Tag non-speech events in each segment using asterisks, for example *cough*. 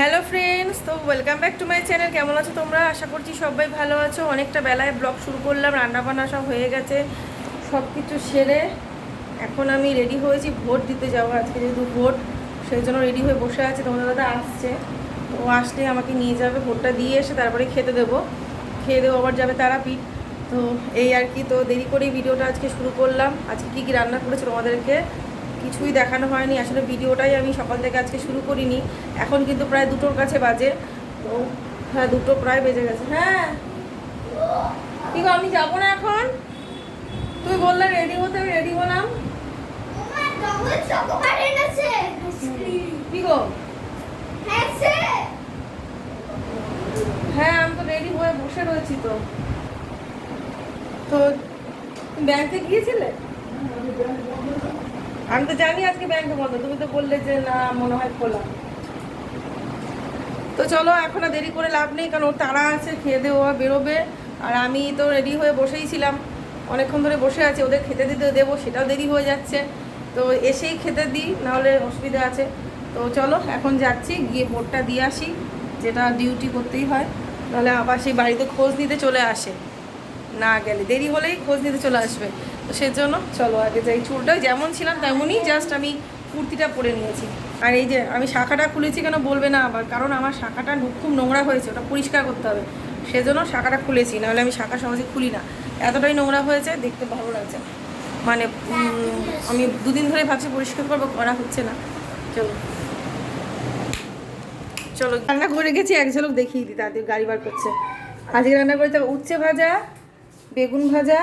Hello friends, তো welcome back to my channel. কেমন আছো তোমরা? আশা করছি সবাই ভালো আছো। অনেকটা বেলায় ব্লগ শুরু করলাম, রান্নাবান্না সব হয়ে গেছে সব কিছু সেরে এখন আমি রেডি হয়েছি ভোট দিতে যাব আজকে, যেহেতু ভোট, সেই জন্য রেডি হয়ে বসে আছে। তোমাদের দাদা আসছে, তো ও আসলে আমাকে নিয়ে যাবে, ভোটটা দিয়ে এসে তারপরে খেতে দেবো। খেয়ে দেবো, আবার যাবে তারাপীঠ। তো এই আর কি, তো দেরি করেই ভিডিওটা আজকে শুরু করলাম। আজকে কী কী রান্না করেছে তোমাদেরকে? কিছুই দেখানো হয়নি। আসলে ভিডিওটাই আমি সকাল থেকে আজকে শুরু করিনি। এখন কিন্তু প্রায় দুটোর কাছে বাজে। তো হ্যাঁ দুটো প্রায় বেজে গেছে। হ্যাঁ। কি গো আমি যাব না এখন? তুই বললে রেডি হতে, আমি রেডি হলাম। হ্যাঁ আমি তো রেডি হয়ে বসে রয়েছি তো। তো ব্যাংকে গিয়েছিলে? আমি তো জানি আজকে ব্যাংকে বন্ধ, তুমি তো বললে যে না, মনে হয় খোলা। তো চলো, এখন আর দেরি করে লাভ নেই, কারণ ওর তাড়া আছে, খেয়ে ও বেরোবে। আর আমি তো রেডি হয়ে বসেই ছিলাম। অনেকক্ষণ ধরে বসে আছি, ওদের খেতে দিতে দেবো, সেটাও দেরি হয়ে যাচ্ছে। তো এসেই খেতে দিই, নাহলে অসুবিধা আছে। তো চলো, এখন যাচ্ছি, গিয়ে ভোটটা দিয়ে আসি, যেটা ডিউটি করতেই হয়। নাহলে আবার সেই বাড়িতে খোঁজ নিতে চলে আসে। না গেলে, দেরি হলেই খোঁজ নিতে চলে আসবে। সেজন্য চলো আগে যাই চুলটা, যেমন ছিলাম তেমনই জাস্ট আমি কুর্তিটা পরে নিয়েছি। আর এই যে আমি শাখাটা খুলেছি কেন বলবে না আবার, কারণ আমার শাখাটা খুব নোংরা হয়েছে, ওটা পরিষ্কার করতে হবে। সেজন্য শাখাটা খুলেছি, নাহলে আমি শাখা সহজে খুলি না। এতটাই নোংরা হয়েছে, দেখতে ভালো লাগছে। মানে আমি দুদিন ধরে ভাবছি পরিষ্কার করব, করা হচ্ছে না। চলো। চলো রান্না করে গেছি, এক ঝলক দেখিয়ে দিই, তাদের গাড়ি বার করছে। আজকে রান্না করেছে উচ্ছে ভাজা, বেগুন ভাজা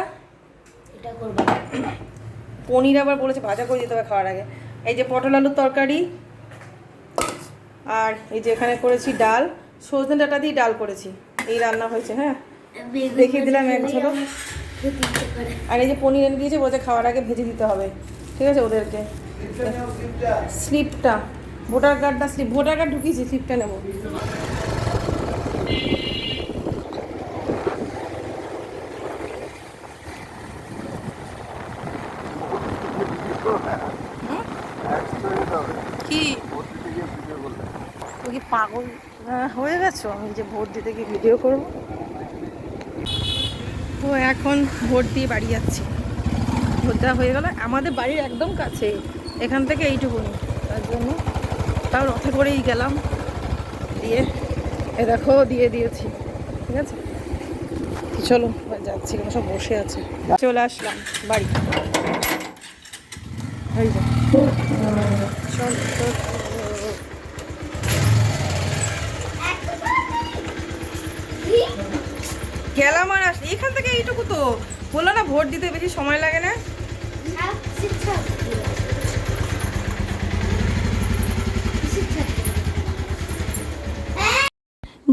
পনির আবার বলেছে ভাজা করে দিতে হবে খাওয়ার আগে। এই যে পটল আলুর তরকারি আর এই যে এখানে করেছি ডাল। সজনে ডাটা দিয়ে ডাল করেছি। এই রান্না হয়েছে হ্যাঁ? দেখিয়ে দিলাম এক ঝলক। আর এই যে পনির এনে দিয়েছে বলছে খাওয়ার আগে ভেজে দিতে হবে। ঠিক আছে ওদেরকে? স্লিপটা। ভোটার কার্ডটা স্লিপ ভোটার কার্ড ঢুকিয়েছি স্লিপটা নেব। কি পাগল? আহ, হয়ে গেছো? আমি যে ভোট দিতে গিয়ে ভিডিও করব। তো এখন ভোট দিয়ে বাড়ি যাচ্ছি। ভোট দেওয়া হয়ে গেল আমাদের বাড়ির একদম কাছে। এখান থেকে এইটুকুনি তার জন্য তাও রথে করেই গেলাম। দিয়ে এ দেখো দিয়ে দিয়েছি। ঠিক আছে? চলো যাচ্ছি। এখানে সব বসে আছে। চলে আসলাম বাড়ি। চল চল গেলাম আর আস এখান থেকে এইটুকু তো। বলল না ভোট দিতে বেশি সময় লাগে না।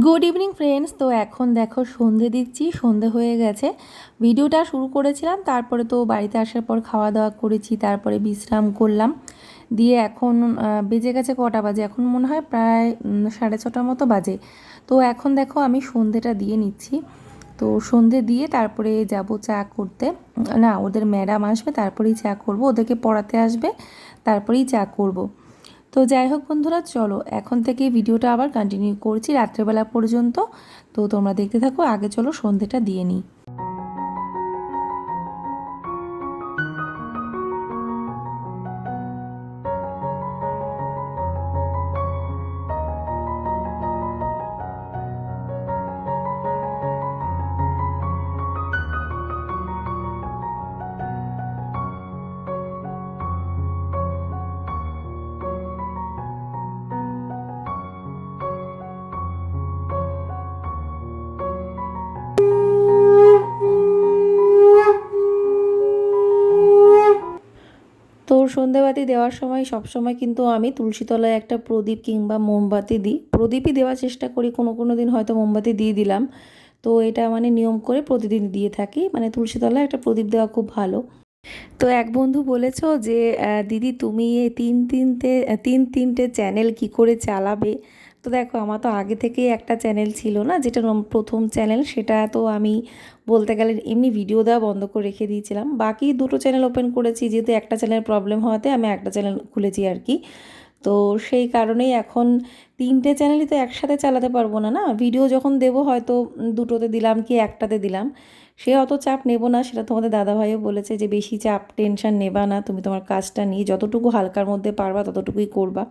গুড ইভিনিং ফ্রেন্ডস তো এখন দেখো সন্ধে দিচ্ছি, সন্ধে হয়ে গেছে। ভিডিওটা শুরু করেছিলাম, তারপরে তো বাড়িতে আসার পর খাওয়া দাওয়া করেছি, তারপরে বিশ্রাম করলাম। দিয়ে এখন বেজে গেছে কটা বাজে? এখন মনে হয় প্রায় সাড়ে ছটার মতো বাজে। তো এখন দেখো আমি সন্ধেটা দিয়ে নিচ্ছি। তো সন্ধে দিয়ে তারপরে যাব চা করতে। না, ওদের ম্যাডাম আসবে, তারপরেই চা করব। ওদেরকে পড়াতে আসবে, তারপরেই চা করব। তো যাই হোক বন্ধুরা, চলো এখন থেকে ভিডিওটা আবার কন্টিনিউ করছি রাত্রেবেলা পর্যন্ত। তো তোমরা দেখতে থাকো, আগে চলো সন্ধেটা দিয়ে নিই। তো সন্ধেবাতি দেওয়ার সময় সবসময় কিন্তু আমি তুলসীতলায় একটা প্রদীপ কিংবা মোমবাতি দিই। প্রদীপই দেওয়ার চেষ্টা করি, কোনো কোনো দিন হয়তো মোমবাতি দিয়ে দিলাম। তো এটা মানে নিয়ম করে প্রতিদিন দিয়ে থাকি মানে তুলসীতলায় একটা প্রদীপ দেওয়া খুব ভালো। তো এক বন্ধু বলেছ যে দিদি তুমি এই তিন তিনটে তিন তিনটে চ্যানেল কি করে চালাবে? তো দেখো, আমার তো আগে থেকেই একটা চ্যানেল ছিল না, যেটা প্রথম চ্যানেল, সেটা তো আমি বলতে গেলে এমনি ভিডিও দেওয়া বন্ধ করে রেখে দিয়েছিলাম। বাকি দুটো চ্যানেল ওপেন করেছি, যেহেতু একটা চ্যানেল প্রবলেম হওয়াতে আমি একটা চ্যানেল খুলেছি আর কি। তো সেই কারণেই এখন তিনটে চ্যানেলই তো একসাথে চালাতে পারব না না? ভিডিও যখন দেবো হয়তো দুটোতে দিলাম কি একটাতে দিলাম। সে অত চাপ নেব না, সেটা তোমাদের দাদাভাইও বলেছে যে বেশি চাপ টেনশন নেবা না, তুমি তোমার কাজটা নিয়ে যতটুকু হালকার মধ্যে পারবা ততটুকুই করবা।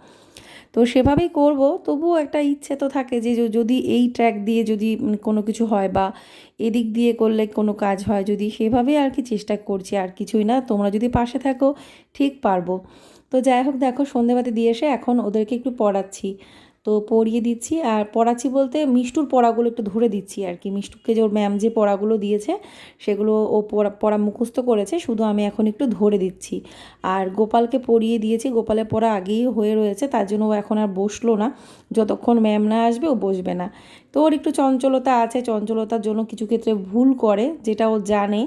তো সেভাবেই করব। তবুও একটা ইচ্ছে তো থাকে যে যদি এই ট্র্যাক দিয়ে যদি কোনো কিছু হয় বা এদিক দিয়ে করলে কোনো কাজ হয়, যদি সেভাবেই আর কি চেষ্টা করছি আর কিছুই না, তোমরা যদি পাশে থাকো, ঠিক পারব। তো যাই হোক, দেখো সন্ধেবাতি দিয়ে এসে এখন ওদেরকে একটু পড়াচ্ছি। তো পড়িয়ে দিচ্ছি আর পড়াচ্ছি বলতে মিষ্টুর পড়াগুলো একটু ধরে দিচ্ছি আর কি। মিষ্টুকে যে ওর ম্যাম যে পড়াগুলো দিয়েছে, সেগুলো ও পড়া পড়া মুখস্থ করেছে, শুধু আমি এখন একটু ধরে দিচ্ছি। আর গোপালকে পড়িয়ে দিয়েছি, গোপালের পড়া আগেই হয়ে রয়েছে, তার জন্য ও এখন আর বসল না। যতক্ষণ ম্যাম না আসবে, ও বসবে না। তো ওর একটু চঞ্চলতা আছে, চঞ্চলতার জন্য কিছু ক্ষেত্রে ভুল করে, যেটা ও জানে।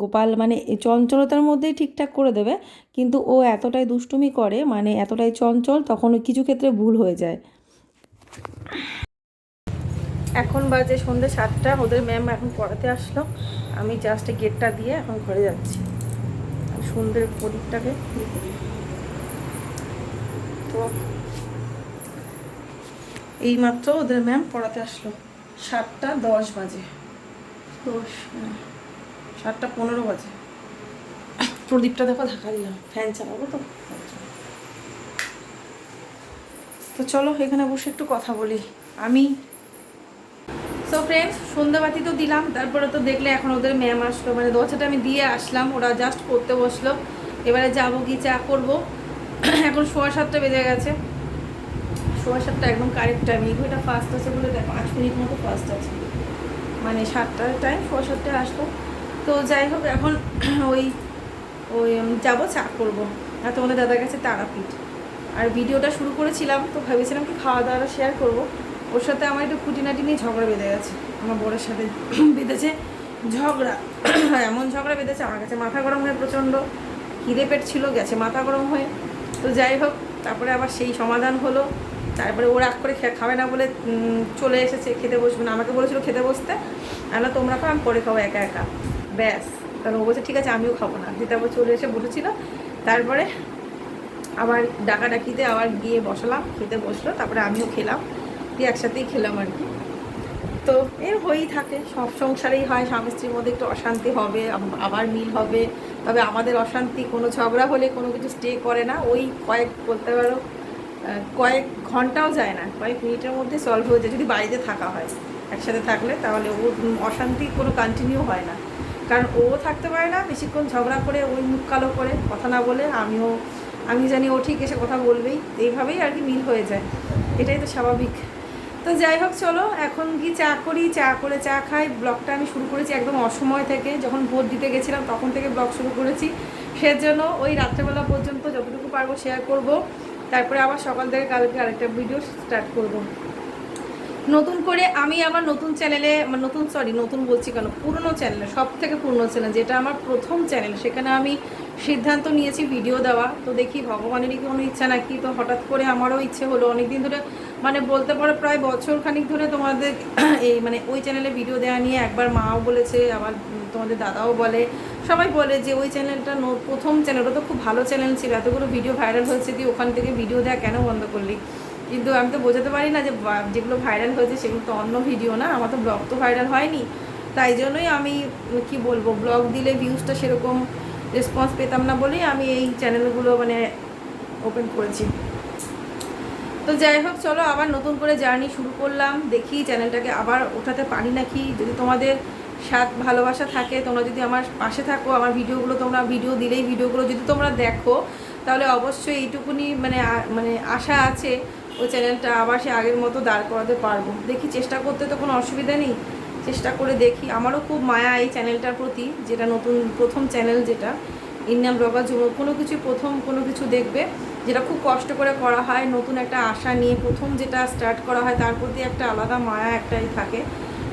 গোপাল মানে চঞ্চলতার মধ্যেই ঠিকঠাক করে দেবে, কিন্তু ও এতটাই দুষ্টুমি করে মানে এতটাই চঞ্চল, তখন কিছু ক্ষেত্রে ভুল হয়ে যায়। এখন বাজে সন্ধ্যে সাতটা ওদের ম্যাম এখন পড়াতে আসলো। আমি জাস্ট গেটটা দিয়ে এখন ঘরে যাচ্ছি। সন্ধ্যের প্রদীপটাকে। তো এইমাত্র ওদের ম্যাম পড়াতে আসলো। সাতটা দশ বাজে। দশ হ্যাঁ, সাতটা পনেরো বাজে। প্রদীপটা দেখো ঢাকা দিলাম। ফ্যান চালাবো তো? তো চলো এখানে বসে একটু কথা বলি। আমি সো ফ্রেন্ডস সন্ধ্যাবাতি তো দিলাম, তারপরে তো দেখলে এখন ওদের ম্যাম আসলো। মানে দরজাটা আমি দিয়ে আসলাম, ওরা জাস্ট পড়তে বসল। এবারে যাব কি চা করব। এখন সোয়া সাতটা বেজে গেছে। সোয়া সাতটা একদম কারেক্ট টাইম এই ফার্স্ট আছে বলে দেখ, পাঁচ মিনিট মতো ফার্স্ট আছে। মানে সাতটার টাইম সোয়া সাতটায় আসলো। তো যাই হোক, এখন ওই ওই যাব, চা করব। আর তোমাদের দাদার কাছে তারাপীঠ। আর ভিডিওটা শুরু করেছিলাম, তো ভেবেছিলাম কি খাওয়া দাওয়াটা শেয়ার করব। ওর সাথে আমার একটু খুঁটিনাটি নিয়ে ঝগড়া বেঁধে গেছে। আমার বরের সাথে *clears throat* বেঁধেছে ঝগড়া। *clears throat* এমন ঝগড়া বেঁধেছে, আমার কাছে মাথা গরম হয়ে প্রচণ্ড খিদে পেট ছিল, গেছে মাথা গরম হয়ে। তো যাই হোক, তারপরে আবার সেই সমাধান হলো। তারপরে ও রাগ করে খাবে না বলে চলে এসেছে খেতে বসবে না। আমাকে বলেছিল খেতে বসতে। আলো তোমরা খাও, আমি পরে খাব একা একা। ব্যাস। তাহলে ও বলছে, ঠিক আছে, আমিও খাব না। দিয়ে তারপর চলে এসে বসেছিল। তারপরে আবার ডাকাডাকিতে আবার গিয়ে বসালাম, খেতে বসল, তারপরে আমিও খেলাম, দিয়ে একসাথেই খেলাম আর কি। তো এর হয়েই থাকে, সব সংসারেই হয়, স্বামী স্ত্রীর মধ্যে একটু অশান্তি হবে আবার মিল হবে, তবে আমাদের অশান্তি, কোনো ঝগড়া হলে কোনো কিছু স্টে করে না, ওই কয়েক বলতে পারো কয়েক ঘন্টাও যায় না, কয়েক মিনিটের মধ্যে সলভ হয়ে যায়, যদি বাড়িতে থাকা হয়, একসাথে থাকলে, তাহলে ও অশান্তি কোনো কন্টিনিউ হয় না। কারণ ও থাকতে পারে না, বেশিক্ষণ ঝগড়া করে, ওই মুখ কালো করে, কথা না বলে, আমিও আমি জানি ও ঠিক এসে কথা বলবেই, এইভাবেই আর কি মিল হয়ে যায়। এটাই তো স্বাভাবিক। তো যাই হোক, চলো, এখন কি চা করি, চা করে চা খাই। ব্লগটা আমি শুরু করেছি একদম অসময় থেকে। যখন ভোট দিতে গেছিলাম, তখন থেকে ব্লগ শুরু করেছি। সেজন্য ওই রাত্রেবেলা পর্যন্ত যতটুকু পারব শেয়ার করব। তারপরে আবার সকাল থেকে কালকে আরেকটা ভিডিও স্টার্ট করব। নতুন করে আমি আমার নতুন চ্যানেলে নতুন সরি নতুন বলছি কেন? পুরনো চ্যানেলে সব থেকে পুরনো চ্যানেল যেটা আমার প্রথম চ্যানেল সেখানে আমি সিদ্ধান্ত নিয়েছি ভিডিও দেওয়া। তো দেখি ভগবানেরই কোনো ইচ্ছা নাকি। তো হঠাৎ করে আমারও ইচ্ছে হলো। অনেক দিন ধরে মানে বলতে পারো প্রায় বছর খানিক ধরে তোমাদের *clears throat* এই মানে ওই চ্যানেলে ভিডিও দেওয়া নিয়ে একবার মাও বলেছে, আবার তোমাদের দাদাও বলে। সবাই বলে যে ওই চ্যানেলটা প্রথম চ্যানেল ওটা তো খুব ভালো চ্যানেল ছিল। এতগুলো ভিডিও ভাইরাল হয়েছে দিয়ে ওখান থেকে ভিডিও দেওয়া কেন বন্ধ করলি? কিন্তু আমি তো বোঝাতে পারি না যে যেগুলো ভাইরাল হয়েছে সেগুলো তো অন্য ভিডিও না। আমার তো ব্লগ তো ভাইরাল হয়নি। তাই জন্যই আমি, কি বলব ব্লগ দিলে ভিউজটা সেরকম রেসপন্স পেতাম না বলেই আমি এই চ্যানেলগুলো মানে ওপেন করেছি। তো যাই হোক, চলো আবার নতুন করে জার্নি শুরু করলাম। দেখি চ্যানেলটাকে আবার ওঠাতে পারি নাকি। যদি তোমাদের সাথ ভালোবাসা থাকে, তোমরা যদি আমার পাশে থাকো, আমার ভিডিওগুলো তোমরা ভিডিও দিলেই ভিডিওগুলো যদি তোমরা দেখো, তাহলে অবশ্যই এইটুকুনি মানে মানে আশা আছে, ওই চ্যানেলটা আবার সে আগের মতো দাঁড় করাতে পারব। দেখি, চেষ্টা করতে তো কোনো অসুবিধা নেই। চেষ্টা করে দেখি। আমারও খুব মায়া এই চ্যানেলটার প্রতি, যেটা নতুন, প্রথম চ্যানেল যেটা, ইন্ডিয়ান ব্লগার যুব, কোনো কিছু প্রথম, কোনো কিছু দেখবে, যেটা খুব কষ্ট করে করা হয়, নতুন একটা আশা নিয়ে প্রথম যেটা স্টার্ট করা হয়, তার প্রতি একটা আলাদা মায়া একটাই থাকে।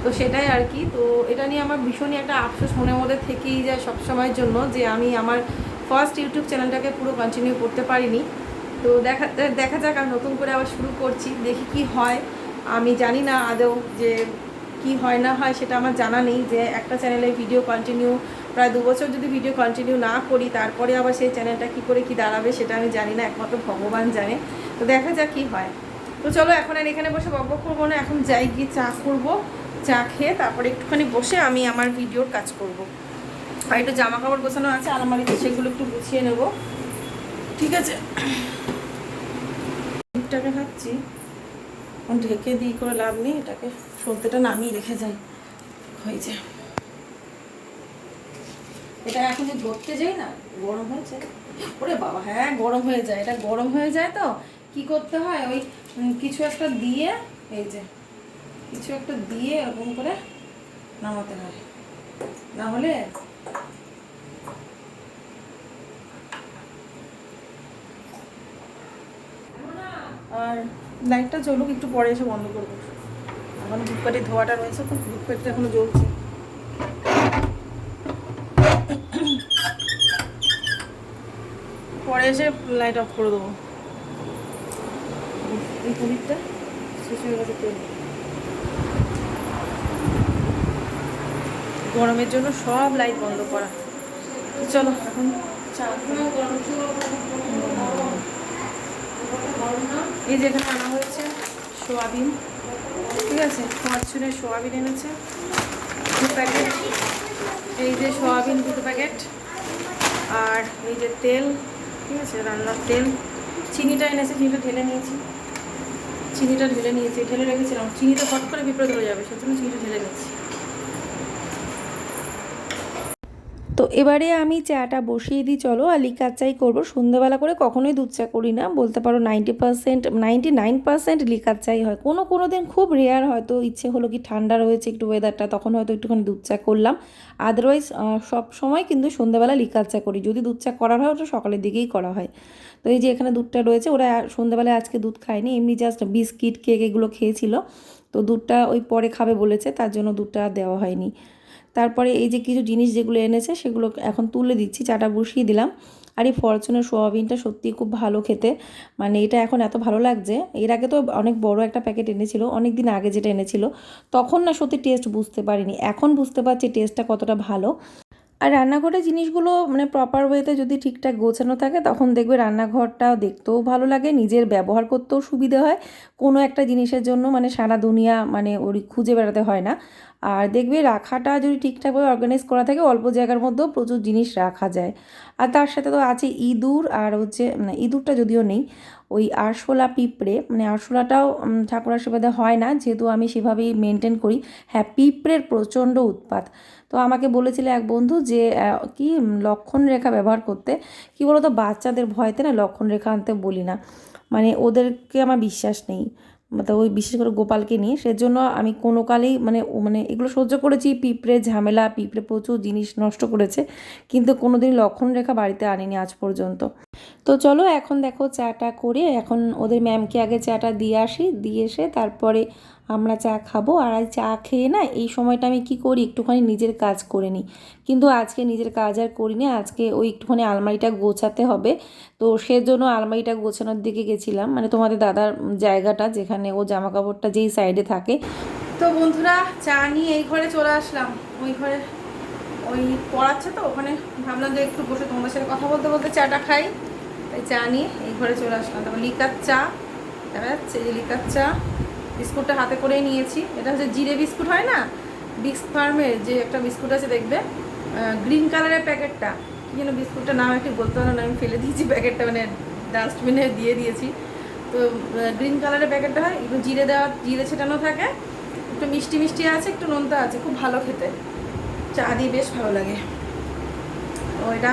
তো সেটাই আর কি। তো এটা নিয়ে আমার ভীষণই একটা আফসোস মনের মধ্যে থেকেই যায় সবসময়ের জন্য, যে আমি আমার ফার্স্ট ইউটিউব চ্যানেলটাকে পুরো কন্টিনিউ করতে পারিনি। তো দেখা দেখা যাক, আমি নতুন করে আবার শুরু করছি, দেখি কি হয়। আমি জানি না আদৌ যে কি হয় না হয় সেটা আমার জানা নেই যে একটা চ্যানেলে ভিডিও কন্টিনিউ প্রায় দু বছর যদি ভিডিও কন্টিনিউ না করি, তারপরে আবার সেই চ্যানেলটা কি করে কি দাঁড়াবে সেটা আমি জানি না, একমাত্র ভগবান জানে। তো দেখা যাক কি হয়। তো চলো এখন আর এখানে বসে বক করব না, এখন যাই গিয়ে চা করব, চা খেয়ে তারপরে একটুখানি বসে আমি আমার ভিডিওর কাজ করব। আর একটু জামা কাপড় গোছানো আছে, আলমারিতে সেগুলো একটু গুছিয়ে নেব। ঠিক আছে? ডিমটাকে খাচ্ছি ঢেকে দিই করে লাভ নেই এটাকে। সর্দিটা নামিয়ে রেখে যাই। হয়েছে এটা এখন যে ধরতে যাই না, গরম হয়েছে ওরে বাবা হ্যাঁ গরম হয়ে যায়। এটা গরম হয়ে যায় তো, কি করতে হয়? ওই কিছু একটা দিয়ে, এই যে, কিছু একটা দিয়ে এরকম করে নামাতে হয়। না হলে আর লাইটটা চলুক একটু পরে এসে বন্ধ করব। এখন ধূপকাঠি ধোয়াটা রয়েছে তো ধূপকাঠিটা এখনও জ্বলছে। পরে এসে লাইট অফ করে দেবো। এই প্রদীপটা শেষ হয়ে গেছে তেল। গরমের জন্য সব লাইট বন্ধ করা। চলো, এখন এই যে এখানে আনা হয়েছে সোয়াবিন। ঠিক আছে ফরচুনের সোয়াবিন এনেছে। দু প্যাকেট। এই যে সোয়াবিন দুটো প্যাকেট। আর এই যে তেল, ঠিক আছে? রান্নার তেল। চিনিটা এনেছে, চিনিটা ঢেলে নিয়েছি। চিনিটা ঢেলে নিয়েছি। ঢেলে রেখেছিলাম। চিনিটা ফট করে বিপরীত হয়ে যাবে সেজন্য চিনিটা ঢেলে নিয়েছি। এবারে আমি চাটা বসিয়ে দিই, চলো, আর লিকার চাই করব। সন্ধ্যেবেলা করে কখনোই দুধ চা করি না। বলতে পারো ninety percent ninety nine percent liquor চাই হয়। কোনো কোনো দিন খুব রেয়ার হয়তো ইচ্ছে হলো কি ঠান্ডা রয়েছে একটু ওয়েদারটা তখন হয়তো একটুখানি দুধ চা করলাম। আদারওয়াইজ সব সময় কিন্তু সন্ধ্যেবেলা লিকার চা করি। যদি দুধ চা করার হয়, ওটা সকালের দিকেই করা হয়। তো এই যে এখানে দুধটা রয়েছে, ওরা সন্ধ্যেবেলায় আজকে দুধ খায়নি, এমনি জাস্ট বিস্কিট কেক এগুলো খেয়েছিল। তো দুধটা ওই পরে খাবে বলেছে, তার জন্য দুধটা দেওয়া হয়নি। তারপরে এই যে কিছু জিনিস যেগুলো এনেছে সেগুলো এখন তুলে দিচ্ছি, চাটা বসিয়ে দিলাম। আর এই ফরচুনের সোয়াবিনটা সত্যিই খুব ভালো খেতে। মানে এটা এখন এত ভালো লাগছে। এর আগে তো অনেক বড় একটা প্যাকেট এনেছিল অনেক দিন আগে যেটা এনেছিল। তখন না সত্যি টেস্ট বুঝতে পারিনি। এখন বুঝতে পারছি টেস্টটা কতটা ভালো। আর রান্নাঘরের জিনিসগুলো মানে প্রপার ওয়েতে যদি ঠিকঠাক গোছানো থাকে তখন দেখবে রান্নাঘরটাও দেখতেও ভালো লাগে নিজের ব্যবহার করতেও সুবিধে হয়। কোনো একটা জিনিসের জন্য মানে সারা দুনিয়া মানে ওই খুঁজে বেড়াতে হয় না। আর দেখবে রাখাটা যদি ঠিকঠাকভাবে অর্গানাইজ করা থাকে অল্প জায়গার মধ্যেও প্রচুর জিনিস রাখা যায়। আর তার সাথে তো আছে ইঁদুর আর হচ্ছে না, ইঁদুরটা যদিও নেই ওই আরশোলা পিঁপড়ে মানে আরশোলাটাও ঠাকুর আশীর্বাদে হয় না, যেহেতু আমি সেভাবেই মেনটেন করি। হ্যাঁ পিঁপড়ের প্রচণ্ড উৎপাত। তো আমাকে বলেছিল এক বন্ধু যে কি লক্ষণ রেখা ব্যবহার করতে। কি বলতো, বাচ্চাদের ভয়তে না লক্ষণ রেখা আনতে বলি না। মানে ওদেরকে আমার বিশ্বাস নেই। তো ওই বিশেষ করে গোপালকে নিয়ে। সেজন্য আমি কোনো কালেই মানে মানে এগুলো সহ্য করেছি। পিঁপড়ে ঝামেলা, পিঁপড়ে প্রচুর জিনিস নষ্ট করেছে। কিন্তু কোনো দিন লক্ষণ রেখা বাড়িতে আনিনি আজ পর্যন্ত। তো চলো এখন দেখো চাটা করে। এখন ওদের ম্যামকে আগে চাটা দিয়ে আসি। দিয়ে এসে তারপরে আমরা চা খাব আর চা খেয়ে না এই সময়টা আমি কি করি? একটুখানি নিজের কাজ করে নিই। কিন্তু আজকে নিজের কাজ আর করিনি, আজকে ওই একটুখানি আলমারিটা গোছাতে হবে। তো সেজন্য আলমারিটা গোছানোর দিকে গেছিলাম। মানে তোমাদের দাদার জায়গাটা যেখানে ও জামা কাপড়টা যেই সাইডে থাকে। তো বন্ধুরা, চা নিয়ে এই ঘরে চলে আসলাম। ওই ঘরে ওই পড়াচ্ছে তো, ওখানে ভাবলাম যে একটু বসে তোমাদের সাথে কথা বলতে বলতে চাটা খাই। তাই চা নিয়ে এই ঘরে চলে আসলাম। তারপর লিকার চা, দেখা যাচ্ছে যে লিকার চা। বিস্কুটটা হাতে করেই নিয়েছি। এটা হচ্ছে জিরে বিস্কুট হয় না? বিক্স ফার্মের যে একটা বিস্কুট আছে দেখবে? গ্রিন কালারের প্যাকেটটা। কি যেন বিস্কুটটা নাম একটু বলতে পারো না, আমি ফেলে দিয়েছি প্যাকেটটা মানে ডাস্টবিনে দিয়ে দিয়েছি। তো গ্রিন কালারের প্যাকেটটা হয়, একটু জিরে দেওয়া, জিরে ছেটানো থাকে। একটু মিষ্টি মিষ্টি আছে, একটু নোনতা আছে, খুব ভালো খেতে। চা দিয়ে বেশ ভালো লাগে। ও, এটা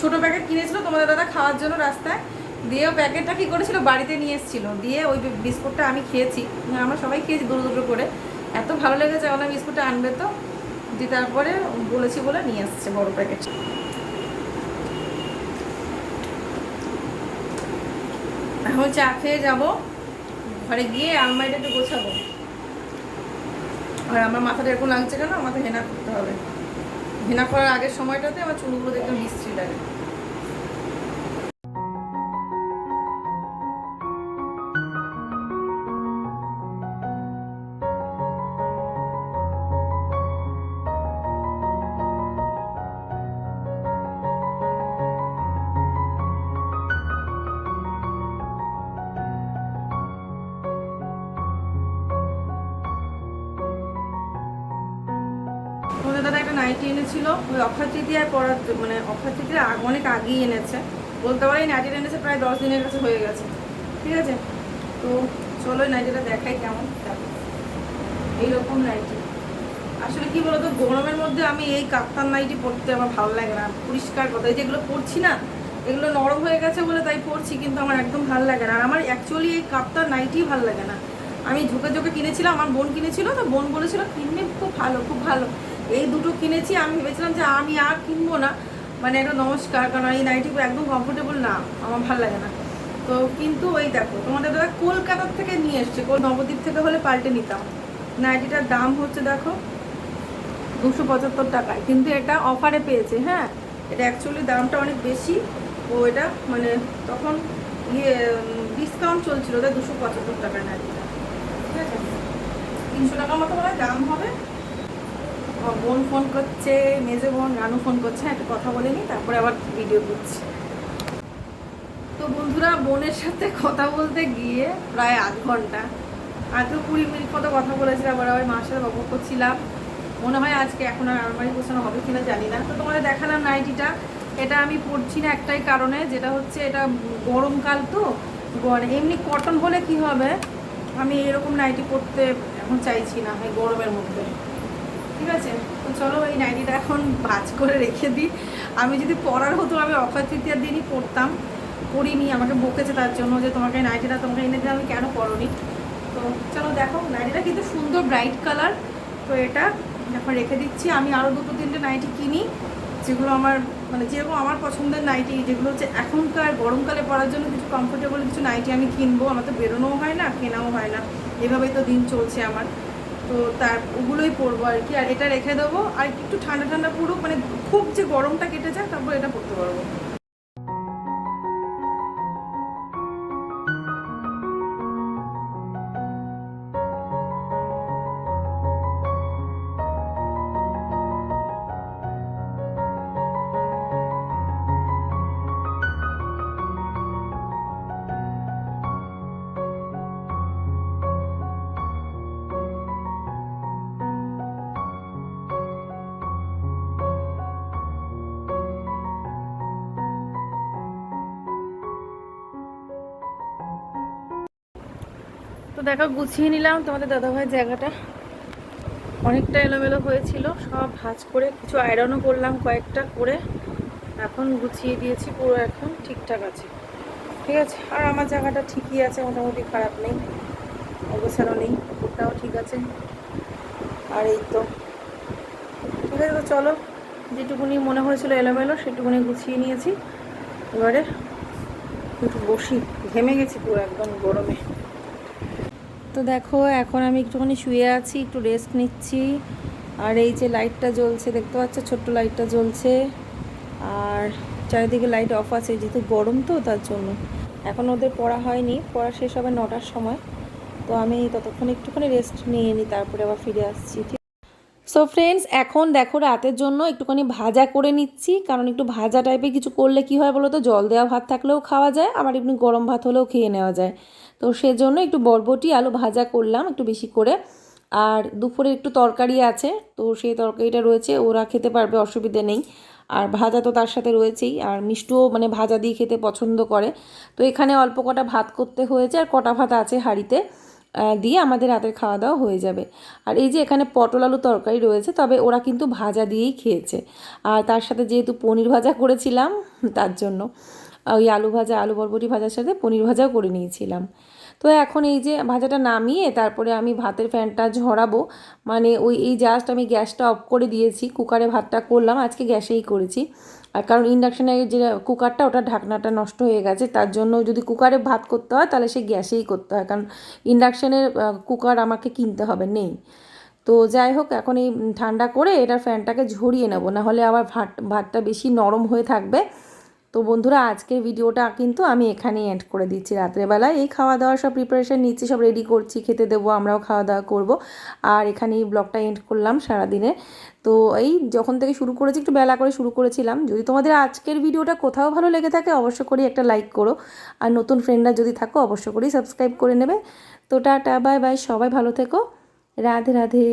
ছোটো প্যাকেট কিনেছিল তোমাদের দাদা খাওয়ার জন্য রাস্তায়। দিয়ে প্যাকেটটা কী করেছিল? বাড়িতে নিয়ে এসেছিল। দিয়ে ওই বিস্কুটটা আমি খেয়েছি। আমরা সবাই খেয়েছি দুটো দুটো করে। এত ভালো লেগেছে ওনা বিস্কুটটা আনবে তো। দিয়ে তারপরে বলেছি বলে নিয়ে এসছে বড় প্যাকেট। এখন চা খেয়ে যাব। ঘরে গিয়ে আলমারিটা একটু গোছাবো। আর আমার মাথাটা এরকম লাগছে কেন? আমাকে হেনা করতে হবে। হেনা করার আগের সময়টাতে আমার চুলগুলো দেখতে বিশ্রী লাগে। নাইটি এনেছিল, ওই অক্ষয় তৃতীয়ায় পড়ার মানে অক্ষয় তৃতীয় অনেক আগেই এনেছে। বলতে পারি নাইটিটা এনেছে প্রায় দশ দিনের কাছে হয়ে গেছে। ঠিক আছে? তো চলো নাইটিটা দেখাই কেমন। এইরকম নাইটি আসলে কি বলতো গরমের মধ্যে আমি এই কাপ্তান নাইটি পরতে আমার ভালো লাগে না। পরিষ্কার কথা, এই যেগুলো পরছি না, এগুলো নরম হয়ে গেছে বলে তাই পরছি কিন্তু আমার একদম ভালো লাগে না। আর আমার অ্যাকচুয়ালি এই কাপ্তান নাইটি ভালো লাগে না। আমি ঝুঁকে ঝুঁকে কিনেছিলাম, আমার বোন কিনেছিল, তো বোন বলেছিল কিনবে, খুব ভালো খুব ভালো। এই দুটো কিনেছি, আমি ভেবেছিলাম যে আমি আর কিনবো না। মানে একটা নমস্কার, কারণ এই নাইটিগুলো একদম কমফোর্টেবল না, আমার ভালো লাগে না। তো কিন্তু ওই দেখো, তোমাদের দাদা কলকাতার থেকে নিয়ে এসছে নবদ্বীপ থেকে হলে পাল্টে নিতাম। নাইটিটার দাম হচ্ছে দেখো, দুশো পঁচাত্তর টাকায়। কিন্তু এটা অফারে পেয়েছে হ্যাঁ? এটা অ্যাকচুয়ালি দামটা অনেক বেশি। ও এটা মানে তখন ইয়ে ডিসকাউন্ট চলছিল ওটা দুশো পঁচাত্তর টাকায় নাইটিটা। ঠিক আছে? তিনশো টাকার মতো হয় দাম হবে। বোন ফোন করছে, মেজে বোন, রানু ফোন করছে, একটা কথা বলে নিই, তারপরে আবার ভিডিও করছি। তো বন্ধুরা, বোনের সাথে কথা বলতে গিয়ে প্রায় আধ ঘণ্টা। আজকে কুড়ি মিনিট মতো কথা বলেছিলাম, আবার আবার মার সাথে গল্প করছিলাম। মনে হয় আজকে এখন আর আলমারি গোছানো হবে কিনা জানি না। তো তোমাদের দেখালাম নাইটিটা। এটা আমি পড়ছি না একটাই কারণে, যেটা হচ্ছে এটা গরমকাল তো গরম এমনি কটন হলে কি হবে? আমি এরকম নাইটি পরতে এখন চাইছি না, এই গরমের মধ্যে। ঠিক আছে? তো চলো এই নাইটিটা এখন ভাজ করে রেখে দিই। আমি যদি পরার হতো, আমি অক্ষয় তৃতীয়ার দিনই পড়তাম। পরিনি আমাকে বকেছে তার জন্য যে তোমাকে নাইটিটা তোমাকে এনে দিলে আমি কেন পরনি তো চলো দেখো নাইটিটা কিন্তু সুন্দর ব্রাইট কালার তো এটা এখন রেখে দিচ্ছি। আমি আরও দুটো তিনটে নাইটি কিনি, যেগুলো আমার মানে যেরকম আমার পছন্দের নাইটি যেগুলো হচ্ছে এখনকার গরমকালে পরার জন্য কিছু কমফোর্টেবল কিছু নাইটি আমি কিনবো। আমার তো বেরোনোও হয় না, কেনাও হয় না। এভাবেই তো দিন চলছে আমার। তো তার ওগুলোই পরবো আর কি। আর এটা রেখে দেবো। আর একটু ঠান্ডা ঠান্ডা পুরো মানে খুব যে গরমটা কেটে যায়, তারপর এটা পরতে পারব। দেখো, গুছিয়ে নিলাম তোমাদের দাদাভাইয়ের জায়গাটা। অনেকটা এলোমেলো হয়েছিল, সব ভাঁজ করে কিছু আয়রনও করলাম কয়েকটা করে। এখন গুছিয়ে দিয়েছি পুরো, এখন ঠিকঠাক আছে। ঠিক আছে, আর আমার জায়গাটা ঠিকই আছে, মোটামুটি খারাপ নেই অবস্থানও নেই ওটাও ঠিক আছে। আর এই তো, ঠিক আছে, তো চলো, যেটুকুনি মনে হয়েছিল এলোমেলো, সেটুকুনি গুছিয়ে নিয়েছি। এবারে একটু বসি, ঘেমে গেছি পুরো, একদম গরমে। তো দেখো, এখন আমি একটুখানি শুয়ে আছি, একটু রেস্ট নিচ্ছি। আর এই যে লাইটটা জ্বলছে, দেখতে পাচ্ছ? ছোট্ট লাইটটা জ্বলছে। আর চারিদিকে লাইট অফ আছে যেহেতু গরম তো, তার জন্য। এখন ওদের পড়া হয়নি, পড়া শেষ হবে নটার সময়। তো আমি ততক্ষণ একটুখানি রেস্ট নিয়ে নিই, তারপরে আবার ফিরে আসছি, ঠিক? সো ফ্রেন্ডস এখন দেখো রাতের জন্য একটুখানি ভাজা করে নিচ্ছি। কারণ একটু ভাজা টাইপের কিছু করলে কি হয় বলো তো? জল দেওয়া ভাত থাকলেও খাওয়া যায়, আবার একটু গরম ভাত হলেও খেয়ে নেওয়া যায়। তো সেজন্য একটু বরবটি, আলু ভাজা করলাম একটু বেশি করে। আর দুপুরে একটু তরকারি আছে, তো সেই তরকারিটা রয়েছে, ওরা খেতে পারবে, অসুবিধে নেই। আর ভাজা তো তার সাথে রয়েছেই, আর মিষ্টুও মানে ভাজা দিয়ে খেতে পছন্দ করে। তো এখানে অল্প কটা ভাত করতে হয়েছে, আর কটা ভাত আছে হাঁড়িতে দিয়ে আমাদের রাতের খাওয়া দাওয়া হয়ে যাবে। আর এই যে এখানে পটল আলু তরকারি রয়েছে, তবে ওরা কিন্তু ভাজা দিয়েই খেয়েছে। আর তার সাথে যেহেতু পনির ভাজা করেছিলাম, তার জন্য। ওই আলু ভাজা, আলু বরবটি ভাজার সাথে পনির ভাজাও করে নিয়েছিলাম। তো এখন এই যে ভাজাটা নামিয়ে তারপরে আমি ভাতের ফ্যানটা ঝরাবো মানে ওই, এই জাস্ট আমি গ্যাসটা অফ করে দিয়েছি, কুকারে ভাতটা করলাম, আজকে গ্যাসেই করেছি। আর কারণ ইন্ডাকশানের যে কুকারটা, ওটা ঢাকনাটা নষ্ট হয়ে গেছে, তার জন্য যদি কুকারে ভাত করতে হয়, তাহলে সেই গ্যাসেই করতে হয়, কারণ ইন্ডাকশানের কুকার আমাকে কিনতে হবে, নেই। তো যাই হোক, এখন এই ঠান্ডা করে এটার ফ্যানটাকে ঝরিয়ে নেব না হলে আবার ভাত, ভাতটা বেশি নরম হয়ে থাকবে। তো বন্ধুরা, আজকের ভিডিওটা কিন্তু আমি এখানেই এন্ড করে দিচ্ছি রাত্রেবেলায়। এই খাওয়া দাওয়া সব প্রিপারেশান নিচ্ছি, সব রেডি করছি, খেতে দেবো, আমরাও খাওয়া দাওয়া করব। আর এখানেই ব্লগটা এন্ড করলাম সারাদিনে তো এই যখন থেকে শুরু করেছি, একটু বেলা করে শুরু করেছিলাম। যদি তোমাদের আজকের ভিডিওটা কোথাও ভালো লেগে থাকে অবশ্য করেই একটা লাইক করো। আর নতুন ফ্রেন্ডরা যদি থাকো অবশ্য করেই সাবস্ক্রাইব করে নেবে। তো টাটা বাই বাই সবাই ভালো থেকো। রাধে রাধে।